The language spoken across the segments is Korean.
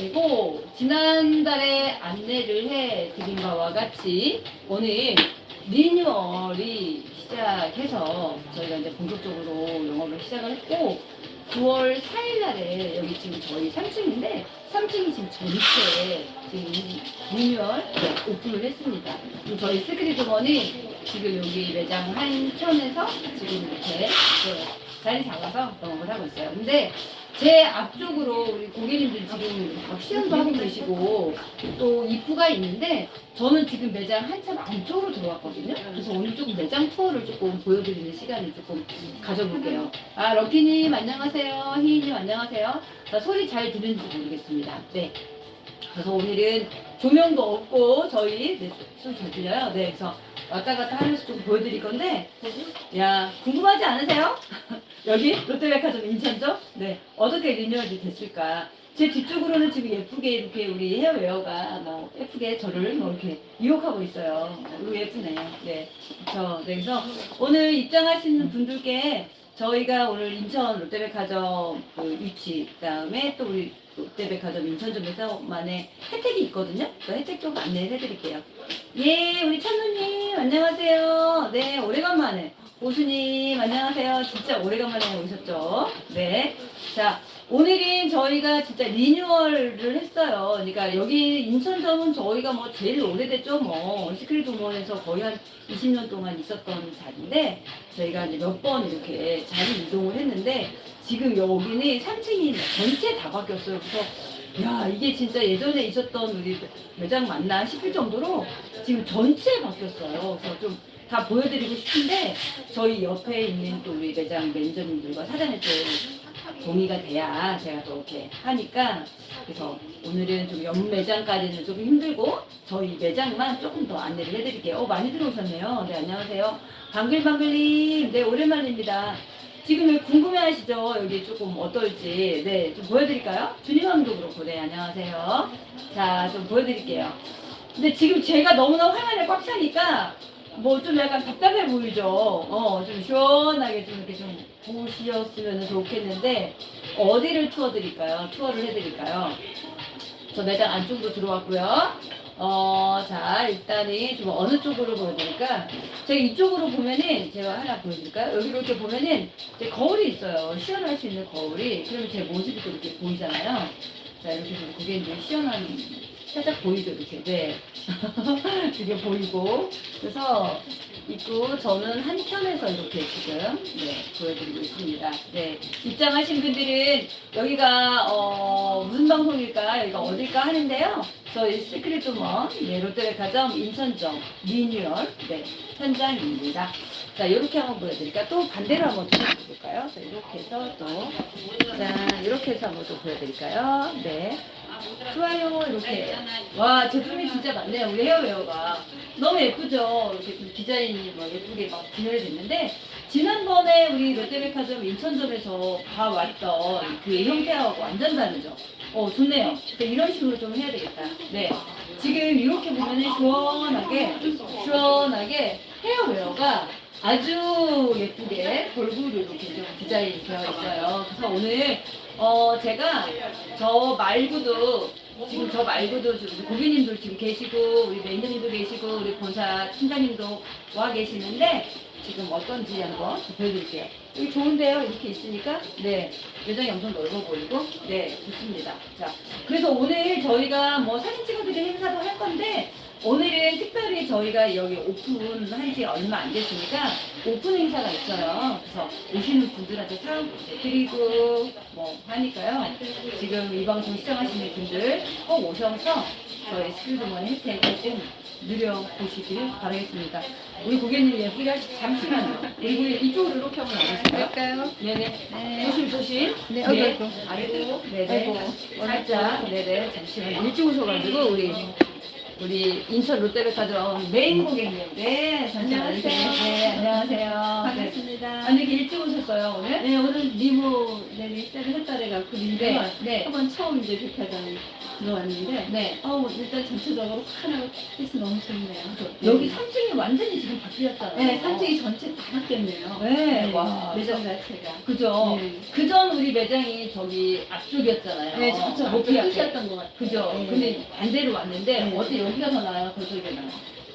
아니고 지난달에 안내를 해 드린 바와 같이 오늘 리뉴얼이 시작해서 저희가 이제 본격적으로 영업을 시작을 했고 9월 4일 날에 여기 지금 저희 3층인데 3층이 지금 전체 지금 리뉴얼 오픈을 했습니다. 그리고 저희 스크리드머니 지금 여기 매장 한 켠에서 지금 이렇게 그 자리 잡아서 영업을 하고 있어요. 근데 제 앞쪽으로 우리 고객님들 지금 막 시연도 하고 계시고 또 입구가 있는데 저는 지금 매장 한참 안쪽으로 들어왔거든요. 그래서 오늘 조금 매장 투어를 조금 보여드리는 시간을 조금 가져볼게요. 아 럭키님 안녕하세요. 희희님 안녕하세요. 자, 소리 잘 들리는지 모르겠습니다. 네. 그래서 오늘은 조명도 없고 저희 네, 소리 잘 들려요. 네, 그래서 왔다 갔다 하면서 좀 보여드릴 건데 야 궁금하지 않으세요? 여기 롯데백화점 인천점? 네. 어떻게 리뉴얼이 됐을까? 제 뒤쪽으로는 지금 예쁘게 이렇게 우리 헤어웨어가 뭐 예쁘게 저를 뭐 이렇게 유혹하고 있어요. 이거 예쁘네요. 네. 그렇죠. 네. 그래서 오늘 입장하시는 분들께 저희가 오늘 인천 롯데백화점 그 위치 그 다음에 또 우리 롯데백화점 인천점에서만의 혜택이 있거든요. 그 혜택 좀 안내해 드릴게요. 예, 우리 찬우님 안녕하세요. 네, 오래간만에 오수님 안녕하세요. 진짜 오래간만에 오셨죠? 네. 자, 오늘은 저희가 진짜 리뉴얼을 했어요. 그러니까 여기 인천점은 저희가 뭐 제일 오래됐죠. 뭐 시크릿 동원에서 거의 한 20년 동안 있었던 자리인데 저희가 이제 몇 번 이렇게 자리 이동을 했는데 지금 여기는 3층이 전체 다 바뀌었어요. 그래서 야 이게 진짜 예전에 있었던 우리 매장 맞나 싶을 정도로 지금 전체 바뀌었어요. 그래서 좀 다 보여드리고 싶은데 저희 옆에 있는 또 우리 매장 매니저님들과 사장님 또 동의가 돼야 제가 또 이렇게 하니까 그래서 오늘은 좀옆 매장까지는 좀 힘들고 저희 매장만 조금 더 안내를 해드릴게요. 어, 많이 들어오셨네요. 네 안녕하세요. 방글방글님 네 오랜만입니다. 지금 궁금해하시죠? 여기 조금 어떨지 네 좀 보여드릴까요? 주님왕도 그렇고 네 안녕하세요. 자 좀 보여드릴게요. 근데 지금 제가 너무나 화면에 꽉 차니까 뭐 좀 약간 답답해 보이죠. 어, 좀 시원하게 좀 이렇게 좀 보시었으면 좋겠는데 어디를 투어 드릴까요? 투어를 해드릴까요? 저 매장 안쪽으로 들어왔고요. 어, 자, 일단은 좀 어느 쪽으로 보여드릴까? 제가 이쪽으로 보면은 제가 하나 보여드릴까요? 여기 이렇게 보면은 이제 거울이 있어요. 시연할 수 있는 거울이. 그러면 제 모습이 또 이렇게 보이잖아요. 자, 이렇게 보면 그게 이제 시연한, 살짝 보이죠, 이렇게. 네. 이게 보이고. 그래서 있고, 저는 한켠에서 이렇게 지금, 네, 보여드리고 있습니다. 네. 입장하신 분들은 여기가, 어, 무슨 방송일까? 여기가 어딜까 하는데요. 저희 시크릿 두먼, 네, 롯데백화점 인천점 리뉴얼, 네, 현장입니다. 자, 이렇게 한번 보여드릴까요? 또 반대로 한번 보여드릴까요? 자, 이렇게 해서 또, 자, 이렇게 해서 한번 또 보여드릴까요? 네. 좋아요, 이렇게. 와, 제품이 진짜 많네요. 우리 헤어웨어가. 너무 예쁘죠? 이렇게 좀 디자인이 뭐 예쁘게 막 진열됐는데, 지난번에 우리 롯데백화점 인천점에서 봐왔던 그 형태하고 완전 다르죠? 어, 좋네요. 이런 식으로 좀 해야 되겠다. 네. 지금 이렇게 보면은 시원하게, 시원하게 헤어웨어가 아주 예쁘게 골고루 이렇게 좀 디자인이 되어 있어요. 그래서 오늘, 어, 제가 저 말고도 지금 저 말고도 고객님들 지금 계시고 우리 매니저님도 계시고 우리 본사 팀장님도 와 계시는데 지금 어떤지 한번 보여드릴게요. 여기 좋은데요? 이렇게 있으니까 네 매장이 엄청 넓어 보이고 네 좋습니다. 자 그래서 오늘 저희가 뭐 사진 찍어드리는 행사도 할 건데 오늘은 특별히 저희가 여기 오픈한 지 얼마 안 됐으니까 오픈 행사가 있어요. 그래서 오시는 분들한테 사은 드리고 뭐 하니까요. 지금 이 방송 시청하시는 분들 꼭 오셔서 저희 스킬드먼 혜택을 좀 누려보시길 바라겠습니다. 우리 고객님 예쁘게 하시 잠시만요. 우리 이쪽으로 이렇게 한번 나가실까요? 할까요? 네네. 네. 조심 조심. 네, 아이고, 아이고. 아이고. 네네. 아이고. 살짝. 네네. 잠시만요. 일찍 오셔가지고 우리 우리 인천 롯데백화점 메인 고객님. 네. 안녕하세요. 네. 안녕하세요. 네. 반갑습니다. 아니 이렇게 일찍 오셨어요 오늘? 네, 오늘 리모 내리 시작을 했다래갖고 민대가 네, 네, 한번 처음 이제 백화점 들어왔는데 네. 어 일단 전체적으로 환하고 햇빛이 너무 좋네요. 여기 3층이 완전히 지금 바뀌었잖아요. 네, 3층이 전체 다 바뀌었네요. 네, 와. 매장 자체가. 그죠. 네. 그전 우리 매장이 저기 앞쪽이었잖아요. 네, 저쪽 앞에 앞에. 끝이었던 것 같아요. 그죠. 네. 근데 반대로 왔는데 네. 어때 여기가 더 나아요? 그쪽이 나아요?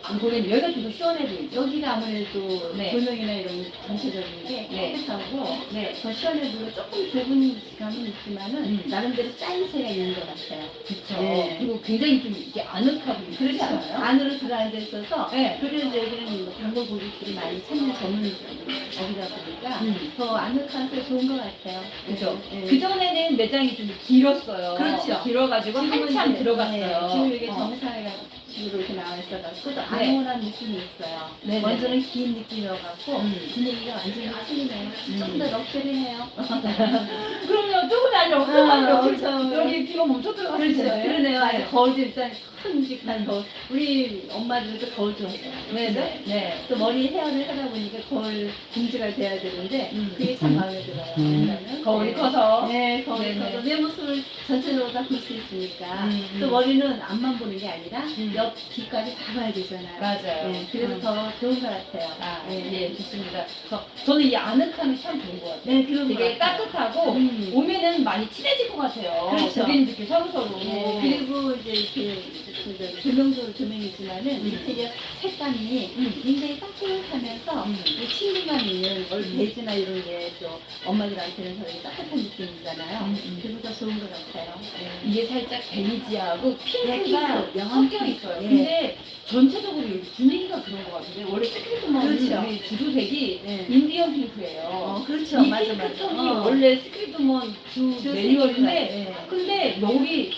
거기는 여기가 좀 더 시원해 보이죠? 여기가 아무래도 네. 조명이나 이런 전체적인 게 네. 깨끗하고 네. 더 시원해 보이고 조금 좁은 감은 있지만은 음. 나름대로 짜임새가 있는 것 같아요. 그쵸. 네. 그리고 굉장히 좀 이렇게 아늑하고 그렇지 않아요? 안으로 들어앉아 있어서 네. 그래서 여기는 단골 고객들이 많이 찾는 전문 업이다 보니까 음. 더 아늑하고 좋은 것 같아요. 그죠. 네. 그 전에는 매장이 좀 길었어요. 그렇죠. 길어가지고 한참 이제, 들어갔어요. 네, 지금 이게 어. 정사각으로 이렇게 나와 있어가지고 또 네. 아늑한 느낌이 있어요. 네네. 먼저는 긴 느낌이어갖고 음. 분위기가 완전히 틀리네요. 좀더 럭셔리해요. 그럼요. 조금 아니라 엄청 아, 여기, 비가 멈춰 들어갔어요. 그렇죠. 그러네요. 네. 거울도 일단 큼직한 거울. 우리 엄마들도 거울 좋아해요. 네 네. 네. 또 머리 헤어를 하다 보니까 거울 금지가 돼야 되는데 음. 그게 참 마음에 들어요. 음. 왜냐면 거울이 네. 커서. 네, 거울이 네네. 커서 내 모습을 전체적으로 다 볼 수 있으니까 음, 음. 또 머리는 앞만 보는 게 아니라 음. 옆 뒤까지 다 봐야 되잖아요. 맞아요. 네, 그래서 음. 더 좋은 것 같아요. 아, 네. 예, 좋습니다. 그래서 저는 이 아늑함이 참 좋은 것 같아요. 네, 그런 것 되게 같아요. 따뜻하고 음. 오면은 많이 친해질 것 같아요. 그렇죠. 고객님들끼리 서로서로. 네, 그리고 이제 이렇게 그, 저, 조명도 조명이지만은 음. 인테리어 색감이 음. 굉장히 따뜻하면서 음. 이 친근감 있는 얼 베이지나 이런 게 또 엄마들한테는 되게 따뜻한 느낌이잖아요. 그래서 더 좋은 것 같아요. 네. 이게 살짝 베이지하고 핑크가 핑크, 섞여 있어요. 예. 근데 전체적으로 분위기가 그런 것 같은데 원래 스크립트만 그렇죠. 우리 주도색이 네. 인디언 핑크예요. 어, 그렇죠. 이 맞아, 핑크 맞아. 톤이 어. 원래 스크립트먼 주주 매뉴얼인데 네. 근데 여기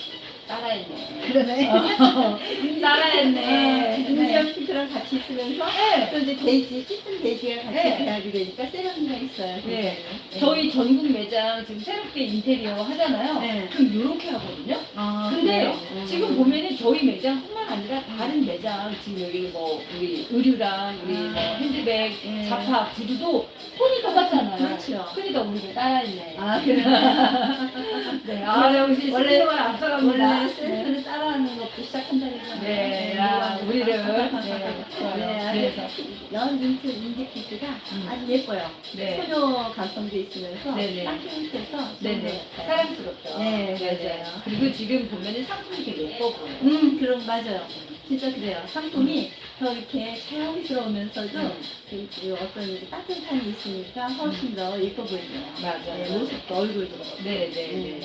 따라했네. 그러네. 따라했네. 네. 네. 인디언 핑크랑 같이 있으면서 네. 또 이제 베이지, 짙은 베이지가 같이 네. 배합이 되니까 세련미가 있어요. 네. 네. 저희 전국 매장 지금 새롭게 인테리어 하잖아요. 네. 그럼 이렇게 하거든요. 아, 근데 그래요? 음. 지금 보면은 저희 매장뿐만 아니라 다른 매장 지금 여기 뭐 우리 의류랑 우리 아. 뭐 핸드백, 네. 자파, 구두도 톤이 똑같잖아요. 그렇죠. 그러니까 우리가 따라했네. 아, 그래. 네. 아, 역시 원래- 앞서갑니다. 네. 센스를 따라하는 것도 시작한다니까. 네, 아, 우리를 네, 좋아요. 네, 그래서 아주 연 민트 인디피트가 음. 아주 예뻐요. 네. 소녀 감성도 있으면서 네네. 따뜻해서 네네 사랑스럽죠. 네. 맞아요. 그리고 지금 보면은 상품이 되게 예뻐 보여요. 음, 그럼 맞아요. 진짜 그래요. 상품이 더 이렇게 자연스러우면서도 음. 그, 그 어떤 이렇게 따뜻함이 있으니까 훨씬 더 예뻐 보이네요. 맞아요. 네, 모습도 얼굴도. 네, 네, 네. 네.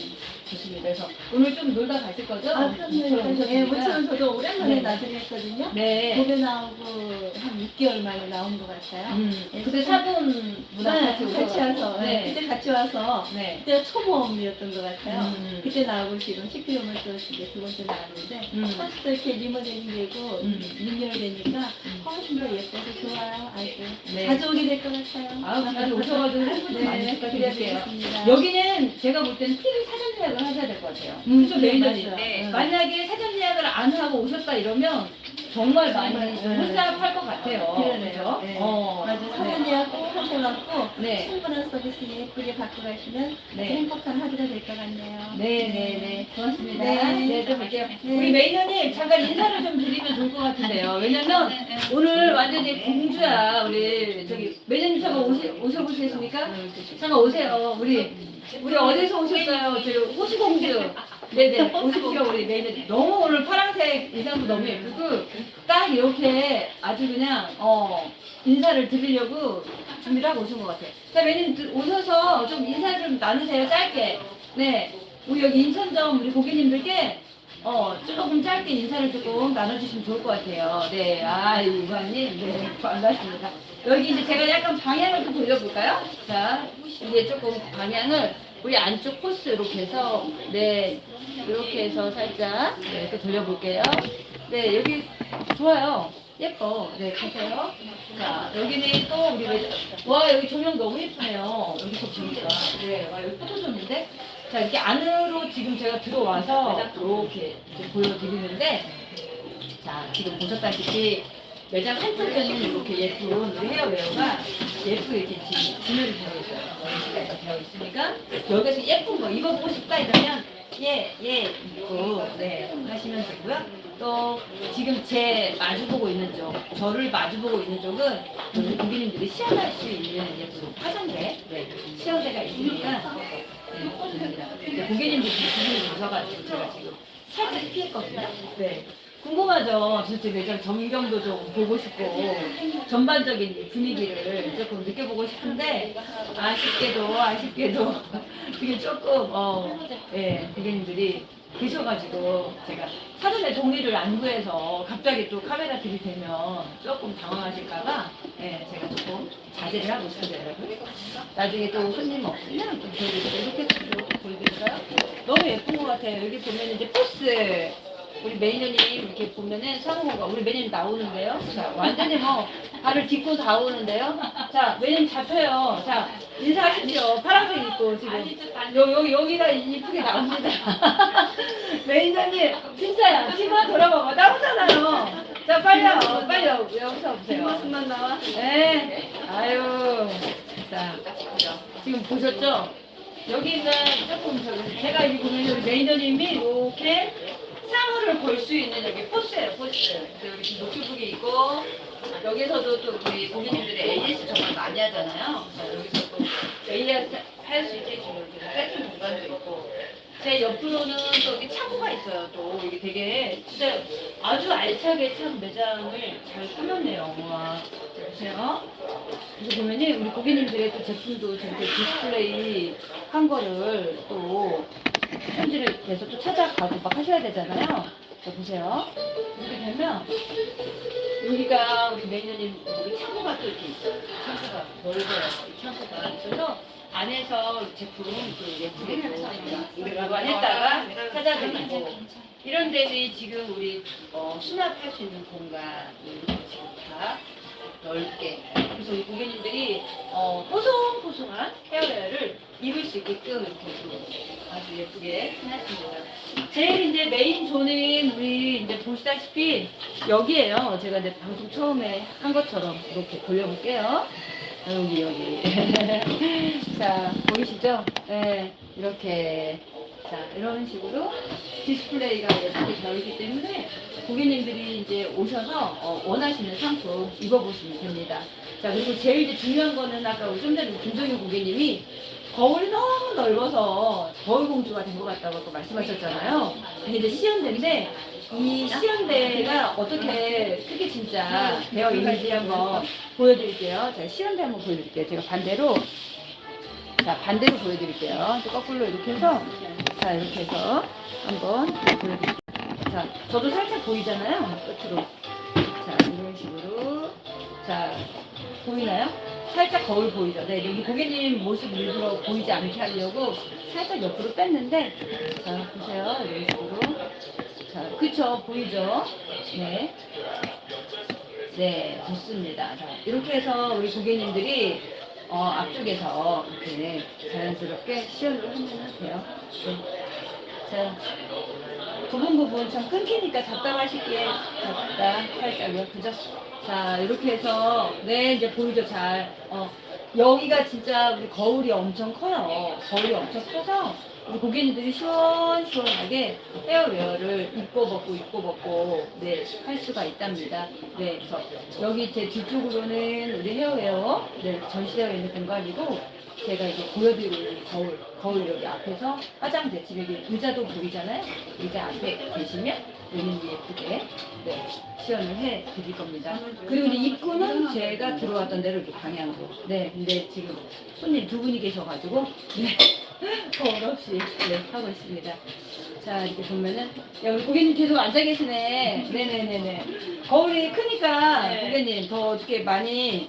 좋습니다. 그래서 오늘 좀 놀다 가실 거죠? 아, 그럼요. 네, 오셨으니까. 모처럼 저도 오랜만에 네. 나중에 했거든요. 네. 봄에 나오고 한 6개월 만에 나온 것 같아요. 음, 그때 사돈 문화 네, 같이 같이. 와서, 네. 그때 같이 와서, 네. 그때 초보험이었던 것 같아요. 음. 그때 나오고 지금 10km를 또 이제 두 번째 나왔는데, 음. 훨씬 더 이렇게 리모델링 되고, 음. 리뉴얼 되니까 음. 훨씬 더 예뻐서 좋아요. 아이고. 네. 자주 오게 될 것 같아요. 아우, 자주 오셔가지고 홍보 좀 많이 네, 부탁드릴게요. 기대하겠습니다. 여기는 제가 볼 때는 TV 사전 예약을 하셔야 될 것 같아요. 음, 그죠, 네? 맞아요. 네. 네. 만약에 사전 예약을 안 하고 오셨다 이러면 정말 많이 정말, 좀 네. 혼잡할 것 같아요. 그러네요. 그죠? 네. 어. 맞아요. 사전 예약 꼭 하셔갖고, 네. 충분한 서비스 예쁘게 받고 가시면 네. 행복한 하루가 될 것 같네요. 네네네 고맙습니다. 네. 네, 또 뵐게요. 네. 우리 매니저님 잠깐 인사를 좀 드리면 좋을 것 같은데요. 왜냐면 오늘 완전히 공주야 우리 저기 매니저님 잠깐 오시, 오셔보시겠습니까? 잠깐 오세요. 우리 우리 어디서 오셨어요? 저희 호시공주. 네네 오십시오 우리 매니저님. 너무 오늘 파란색 의상도 너무 예쁘고 딱 이렇게 아주 그냥 어 인사를 드리려고 준비를 하고 오신 것 같아요. 자 들- 오셔서 좀 인사를 좀 나누세요 짧게. 네. 우리 여기 인천점 우리 고객님들께 어 조금 짧게 인사를 조금 나눠주시면 좋을 것 같아요. 네, 아 이관님, 네 반갑습니다. 여기 이제 제가 약간 방향을 좀 돌려볼까요? 자, 이게 조금 방향을 우리 안쪽 코스 이렇게 해서 네 이렇게 해서 살짝 네, 이렇게 돌려볼게요. 네, 여기 좋아요. 예뻐. 네, 가세요. 자, 여기는 또 우리. 와, 여기 조명 너무 예쁘네요. 여기서 보니까. 네, 와, 여기 포토존인데. 자, 이렇게 안으로 지금 제가 들어와서 이렇게 보여드리는데, 자, 지금 보셨다시피 매장 한쪽에는 이렇게 예쁜 헤어웨어가 예쁘게 이렇게 지- 지면이 되어 있어요. 되어 있으니까 여기서 예쁜 거 입어보고 싶다 이러면 예, 예 입고 네 하시면 되고요. 또 지금 제 마주보고 있는 쪽, 저를 마주보고 있는 쪽은 우리 고객님들이 시연할 수 있는 예쁜 화장대, 네, 시연대가 있으니까. 근데 고객님들이 기분이 좋아가지고 제가 지금 살짝 피했거든요. 네. 궁금하죠? 도대체 매장 전경도 좀 보고 싶고 전반적인 분위기를 조금 느껴보고 싶은데 아쉽게도 아쉽게도 그게 조금 어, 예, 고객님들이 계셔가지고 제가 사전에 동의를 안 구해서 갑자기 또 카메라 들이대면 조금 당황하실까봐 예, 제가 조금 자제를 하고 있습니다 여러분 나중에 또 손님 없으면 좀 보여드릴게요 이렇게 좀 보여드릴까요? 너무 예쁜 것 같아요 여기 보면 이제 포스 우리 매니저님 이렇게 보면은 상호가 우리 매니저님 나오는데요. 자, 완전히 뭐 발을 딛고 다 오는데요. 자, 매니저님 잡혀요. 자, 인사하십시오. 파란색 입고 지금 여, 여기 여기가 이쁘게 나옵니다. 매니저님 진짜야. 뒤만 돌아봐봐. 나오잖아요. 자, 빨리요. 빨리요. 여기서 보세요. 뒷모습만 나와. 네. 아유. 자, 지금 보셨죠? 여기는 조금 저기 제가 이 우리 매니저님이 이렇게 상어를 볼 수 있는 여기 포스예요, 포스. 그래서 여기 노트북이 있고 여기서도 또 우리 고객님들이 AS 정말 많이 하잖아요. 자, 여기서 또 AS 할 수 있게 지금 이렇게 세팅 공간도 있고 제 옆으로는 또 여기 창고가 있어요. 또 이게 되게 진짜 아주 알차게 참 매장을 잘 꾸몄네요. 와, 자, 보세요. 그래서 보면은 우리 고객님들의 또 제품도 저렇게 디스플레이 한 거를 또 현지를 계속 또 찾아가고 막 하셔야 되잖아요. 자, 보세요. 이렇게 되면 여기가 우리 매니저님 창고가 또 이렇게 있어요. 창고가 넓어요. 이 창고가 있어서 안에서 제품 또 예쁘게 또 보관했다가 찾아드리고 이런 데는 지금 우리 어, 수납할 수 있는 공간을 지금 다 넓게 그래서 우리 고객님들이 어, 뽀송뽀송한 헤어웨어를 입을 수 있게끔 이렇게 좀 아주 예쁘게 해놨습니다. 제일 이제 메인 존은 우리 이제 보시다시피 여기에요. 제가 이제 방송 처음에 한 것처럼 이렇게 돌려볼게요. 여기 여기. 자 보이시죠? 네, 이렇게 자 이런 식으로 디스플레이가 예쁘게 되어 있기 때문에 고객님들이 이제 오셔서 어, 원하시는 상품 입어보시면 됩니다. 자 그리고 제일 중요한 거는 아까 우리 좀 전에 김정희 고객님이 거울이 너무 넓어서 거울 공주가 된 것 같다고 아까 말씀하셨잖아요. 근데 이제 시연대인데 이 시연대가 어떻게 크게 진짜 되어 있는지 한번 보여드릴게요. 자 시연대 한번 보여드릴게요. 제가 반대로 자 반대로 보여드릴게요. 거꾸로 이렇게 해서 자 이렇게 해서 한번 보여드릴게요. 자 저도 살짝 보이잖아요. 끝으로 자 이런 식으로 자 보이나요? 살짝 거울 보이죠? 네, 여기 고객님 모습 일부러 보이지 않게 하려고 살짝 옆으로 뺐는데, 자, 보세요. 이런 식으로. 자, 그쵸? 보이죠? 네. 네, 좋습니다. 자, 이렇게 해서 우리 고객님들이 어, 앞쪽에서 이렇게 자연스럽게 시연을 하면 돼요. 네. 자, 부분 부분 참 끊기니까 답답하시기에 답답 살짝요, 그죠? 자, 이렇게 해서 네 이제 보이죠 잘. 어, 여기가 진짜 우리 거울이 엄청 커요. 거울이 엄청 커서 우리 고객님들이 시원시원하게 헤어웨어를 입고 벗고 입고 벗고 네 할 수가 있답니다. 네, 그래서 여기 제 뒤쪽으로는 우리 헤어웨어 네 전시되어 있는 공간이고 제가 이제 보여드리고 있는 거울, 거울 여기 앞에서 화장대 지금 여기 의자도 보이잖아요. 의자 앞에 계시면 여기는 예쁘게 네, 시연을 해 드릴 겁니다. 그리고 이제 입구는 제가 들어왔던 대로 이렇게 방향으로. 네, 근데 지금 손님 두 분이 계셔가지고 네, 거울 없이 네, 하고 있습니다. 자 이렇게 보면은 야 우리 고객님 계속 앉아 계시네. 네네네네. 거울이 크니까 네. 고객님 더 어떻게 많이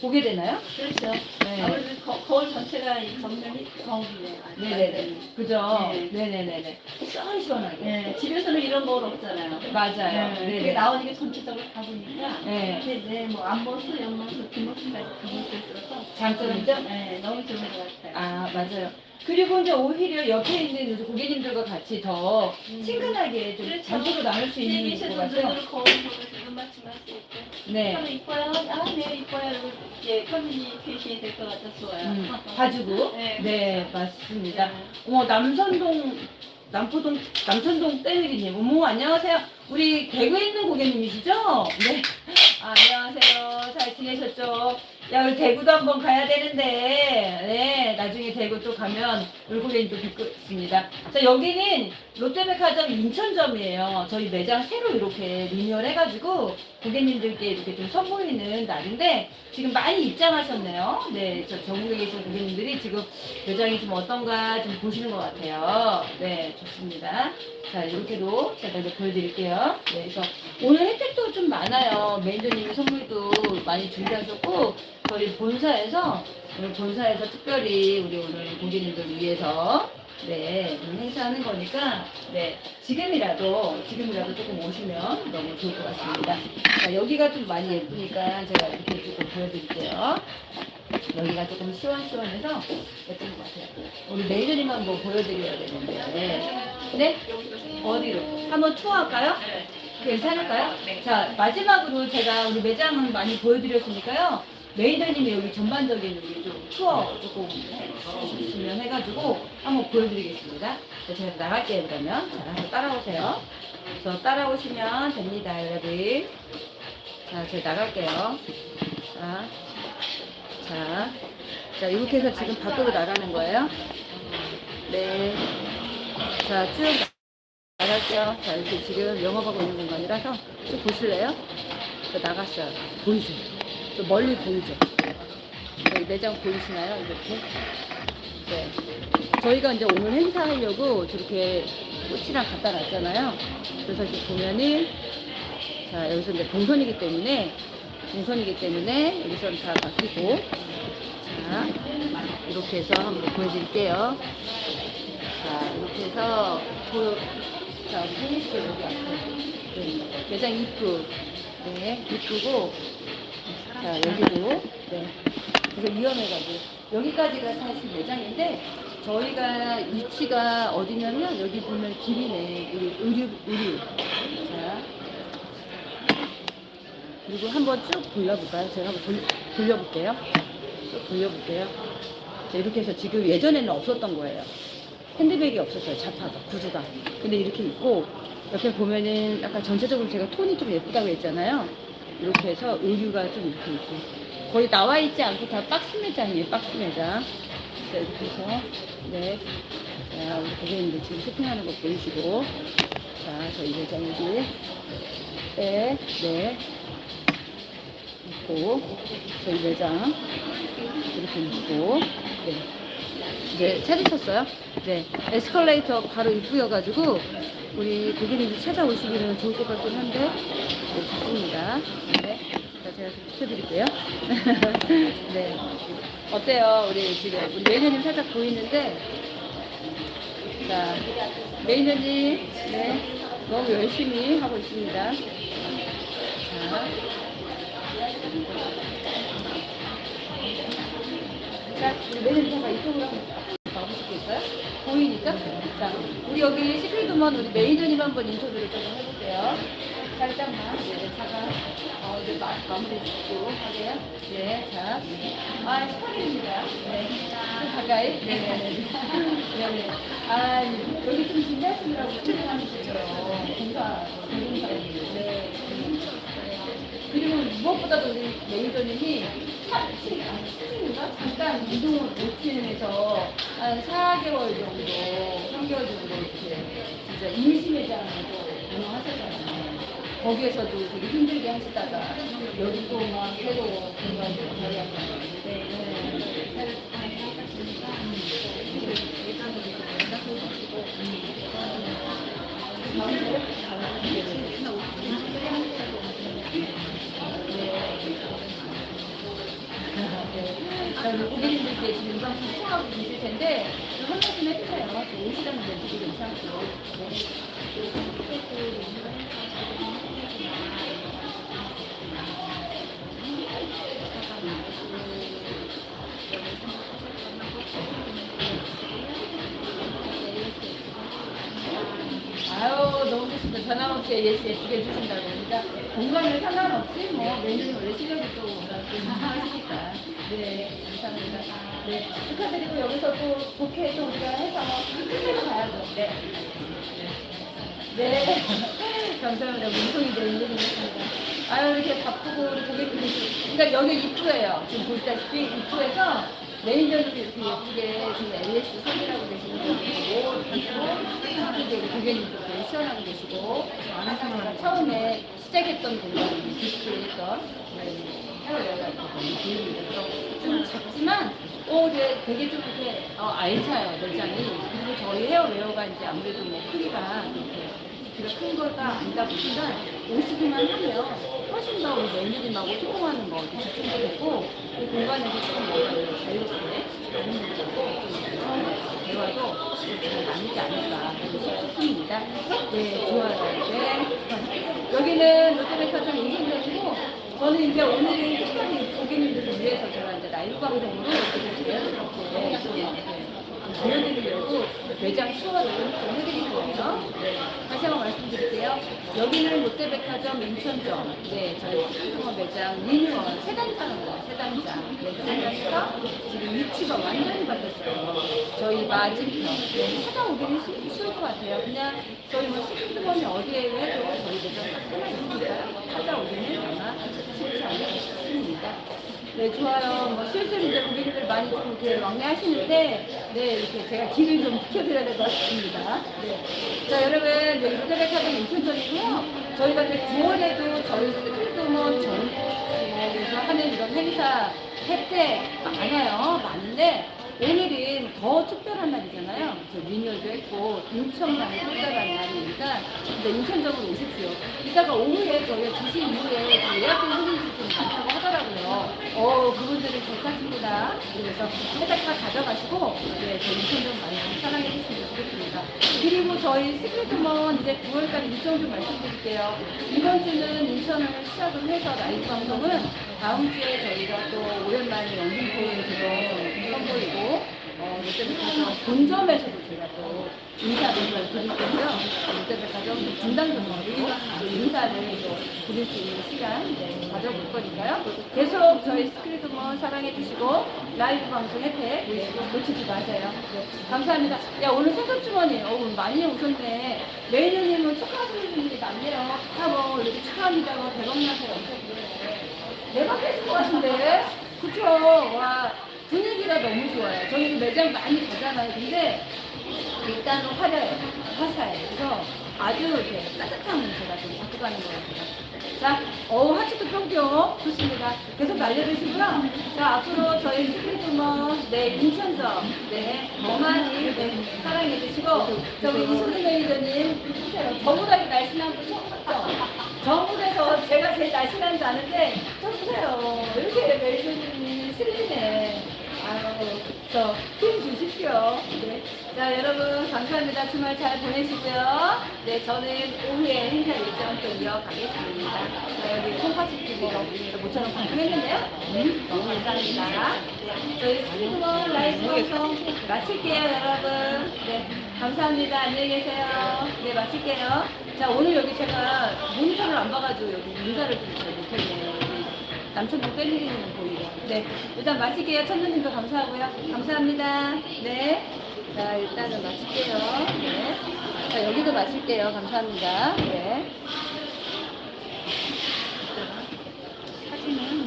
보게 되나요? 그렇죠. 네. 아무래도 거, 거울 전체가 이 정면이 거울이네. 네네네. 그죠? 네. 네네네네. 시원시원하게. 네, 집에서는 이런 거울 없잖아요. 맞아요. 네, 네네. 그게 나오는 게 전체적으로 다 보니까 네. 이게 이제 뭐 앞모습, 옆모습, 뒷모습까지 다 볼 수 있어서 장점이죠? 네, 너무 좋은 것 같아요. 아, 맞아요. 그리고 이제 오히려 옆에 있는 고객님들과 같이 더 음. 친근하게 좀 그렇죠. 잔소로 나눌 수 있는 것 같아요. 눈으로 거울 보면서 눈 맞춤 할 수 있고. 네. 저는 이뻐요. 아, 네, 이뻐요. 이러고 이제 커뮤니케이션이 될 것 같아서 좋아요. 음, 봐주고. 네. 네, 맞습니다. 어머, 남선동, 남포동, 남천동 땡일이님. 어머, 안녕하세요. 우리 대구에 있는 고객님이시죠? 네. 아, 안녕하세요. 잘 지내셨죠? 야, 우리 대구도 한번 가야 되는데, 네, 나중에 대구 또 가면 우리 고객님 또 뵙겠습니다. 자, 여기는 롯데백화점 인천점이에요. 저희 매장 새로 이렇게 리뉴얼 해가지고 고객님들께 이렇게 좀 선보이는 날인데, 지금 많이 입장하셨네요. 네, 저 전국에 계신 고객님들이 지금 매장이 좀 어떤가 좀 보시는 것 같아요. 네, 좋습니다. 자, 이렇게도 제가 이제 보여드릴게요. 네, 그래서 오늘 혜택도 좀 많아요. 매니저님이 선물도 많이 준비하셨고, 저희 본사에서, 오늘 본사에서 특별히 우리 오늘 고객님들 위해서, 네, 행사하는 거니까, 네, 지금이라도, 지금이라도 조금 오시면 너무 좋을 것 같습니다. 자, 여기가 좀 많이 예쁘니까 제가 이렇게 조금 보여드릴게요. 여기가 조금 시원시원해서 예쁜 것 같아요. 우리 매니저님 한번 보여드려야 되는데. 네? 어디로? 한번 투어할까요? 괜찮을까요? 자, 마지막으로 제가 우리 매장은 많이 보여드렸으니까요. 매니저님이 여기 전반적인 우리 좀 투어 조금 해주시면 해가지고 한번 보여드리겠습니다. 자, 제가 나갈게요, 그러면. 자, 한번 따라오세요. 저 따라오시면 됩니다, 여러분. 자, 제가 나갈게요. 자, 자, 자, 이렇게 해서 지금 밖으로 나가는 거예요. 네. 자, 쭉 나갈게요. 자, 이렇게 지금 영업하고 있는 공간이라서 쭉 보실래요? 저 나갔어요. 보이죠? 저 멀리 보이죠? 여기 매장 보이시나요? 이렇게? 네. 저희가 이제 오늘 행사하려고 저렇게 꽃이랑 갖다 놨잖아요. 그래서 이렇게 보면은, 자, 여기서 이제 동선이기 때문에, 동선이기 때문에 여기서는 다 바뀌고, 자, 이렇게 해서 한번 보여드릴게요. 자, 이렇게 해서, 보, 자, 페니스 여기 앞에. 네, 매장 입구. 네, 입구고, 자, 여기도, 네. 그래서 위험해가지고. 여기까지가 사실 매장인데, 저희가 위치가 어디냐면, 여기 보면 길이네. 우리 의류, 의류. 자. 그리고 한번 쭉 돌려볼까요? 제가 한번 돌, 돌려볼게요. 쭉 돌려볼게요. 자, 이렇게 해서 지금 예전에는 없었던 거예요. 핸드백이 없었어요. 자파가, 구조가. 근데 이렇게 있고, 옆에 보면은 약간 전체적으로 제가 톤이 좀 예쁘다고 했잖아요. 이렇게 해서 의류가 좀 이렇게 있고. 거의 나와 있지 않고 다 박스 매장이에요, 박스 매장. 자, 이렇게 해서, 네. 자, 우리 고객님들 지금 쇼핑하는 거 보이시고. 자, 저희 매장 여기. 네, 네. 있고, 저희 매장. 이렇게 있고, 네. 네, 찾으셨어요? 네. 에스컬레이터 바로 입구여가지고, 우리 고객님이 찾아오시기는 좋을 것 같긴 한데, 네, 좋습니다. 네. 자, 제가 좀 시켜드릴게요. 네. 어때요? 우리 지금, 우리 매니저님 살짝 보이는데, 자, 매니저님, 네. 너무 열심히 하고 있습니다. 자. 자, 우리 매니저가 이쪽으로 한번 있어요? 보이니까? 자, 우리 여기 시크릿우먼 우리 매니저님 한번 인터뷰를 조금 해볼게요. 살짝만, 네, 잠깐, 어, 이제 마, 마무리 짓고 하게요. 네, 자. 아, 축하드립니다. 네. 좀 가까이. 네네네. 네 네. 아, 여기 좀 준비하시느라고 고생하시죠. 공사, 공사님. 네. 그리고 무엇보다도 우리 매니저님이 3층, 아니 7층인가? 잠깐 이동을 못해서 한 4개월 정도, 3개월 정도 이렇게 진짜 임시매장으로 운영하셨잖아요. 거기에서도 되게 힘들게 하시다가 여기 또막 새로 공간으로 자리한 건데 자, 우리 고 객님들께 지금 이방 시청하고 계실 텐데 한 말씀 해주세요. 또 오시라는 분들도 괜찮고. 네. 변함없이 예시 예쁘게 해주신다고. 그러니까 공간에 상관없이 뭐 매년 원래 실력이 또 하시니까. 네, 감사합니다. 네, 축하드리고 여기서 또또 우리가 해서 끝내러 가야죠. 네. 네. 감사합니다. 문송이 되는 일이었습니다. 아유, 이렇게 바쁘고 우리 고객님이. 그러니까 여기 입구예요. 지금 보시다시피 입구에서 매니저들이 이렇게 예쁘게 지금 LS 선이라고 계시는 분이고, 우리 고객님도 되게 시원하고 계시고, 처음에 시작했던 디스플레이 했던 헤어웨어가 있거든요. 좀 작지만, 오, 이제 되게 좀 이렇게 어, 알차요, 매장이. 그리고 저희 헤어웨어가 이제 아무래도 뭐 크기가 이렇게 키가 큰 거가 아니다 보니까 오시기만 하면 훨씬 더 우리 매니저님하고 소통하는 거 집중도 되고 이 공간에서 조금 뭔가 자유롭게 다른 분들하고 좀 대화도 잘 나누지 않을까 그런 싶습니다. 네, 좋아요. 네. 여기는 롯데백화점 인생점이고 저는 이제 오늘은 특별히 고객님들을 위해서 제가 이제 라이브 방송으로 이렇게 제가 이렇게 보여드리려고 매장 투어를 좀 해드릴 거예요. 네. 다시 한번 말씀드릴게요. 여기는 롯데백화점 인천점, 네, 저희 스토어 매장 리뉴얼 세 단장인 거예요, 세단장. 네, 세 단장에서 지금 위치가 완전히 바뀌었어요. 저희 맞은편. 네, 찾아오기는 쉬- 쉬울 것 같아요. 그냥 저희 뭐 시즌드번이 어디에 해도 저희 매장 딱 하나 있으니까요. 찾아오기는 아마 쉽지 않을까 싶습니다. 네, 좋아요. 뭐 슬슬 이제 고객님들 많이 좀 이렇게 왕래하시는데, 네, 이렇게 제가 길을 좀 비켜드려야 될 것 같습니다. 네. 자, 여러분, 여기 롯데백화점 인천점이고요. 저희가 이제 9월에도 저희 스크린도먼 전국에서 하는 이런 행사 혜택 많아요. 많은데, 오늘은 더 특별한 날이잖아요. 저 리뉴얼도 했고, 인천만의 특별한 날이니까, 이제 인천점으로 오십시오. 이따가 오후에 저희가 2시 이후에 그 예약된 손님들이 좀 많다고 하더라고요. 어, 그분들은 괜찮습니다. 그래서 다 가져가시고, 네, 저희 인천점 많이 사랑해 주시면 좋겠습니다. 그리고 저희 시크릿먼 이제 9월까지 일정 좀 말씀드릴게요. 이번 주는 인천을 시작을 해서 라이브 방송은 다음 주에 저희가 또 오랜만에 영등포에 들어 선보이고, 본점에서도 제가 또 인사를 드릴 거고요. 롯데백화점 분당 점으로 인사를 또 드릴 수 있는 시간 네, 가져볼 거니까요. 계속 저희 스크리드먼 사랑해 주시고 라이브 방송 혜택 네, 놓치지 마세요. 네, 감사합니다. 야 오늘 생각 주머니 어, 오늘 많이 오셨네. 메이저님은 축하하시는 분들이 많네요. 다뭐 이렇게 축하합니다. 뭐 대박 나세요. 대박 했을 것 같은데 그쵸? 와 분위기가 너무 좋아요. 저희 매장 많이 가잖아요. 근데 일단은 화려해요. 화사해요. 그래서 아주 이렇게 따뜻함을 제가 좀 갖고 가는 것 같아요. 자, 어 하치도 뿅뿅. 좋습니다. 계속 날려주시고요. 자, 앞으로 저희 스크리트먼, 네, 인천점, 네, 더 많이 네, 사랑해주시고, 저 우리 이소진 매니저님. 저보다 날씬한 분 처음 봤죠? 전국에서 제가 제일 날씬한지 아는데, 저 보세요. 이렇게 매니저님이 슬리네. 아유, 저힘 주십시오. 네. 자, 여러분, 감사합니다. 주말 잘 보내시고요. 네, 저는 오후에 행사 일정 또 이어가겠습니다. 자, 여기 콩팥집 TV가 모처럼 방송했는데요. 음, 너무 감사합니다. 네, 저희 스피드먼 라이브 방송 마칠게요, 여러분. 네, 감사합니다. 안녕히 계세요. 네, 마칠게요. 자, 오늘 여기 제가 모니터를 안 봐가지고 여기 인사를 좀 잘 못했네요. 남천동 뺄리는 보이요. 네, 일단 마실게요. 천누님도 감사하고요. 감사합니다. 네, 자 일단은 마실게요. 네, 자 여기도 마실게요. 감사합니다. 네.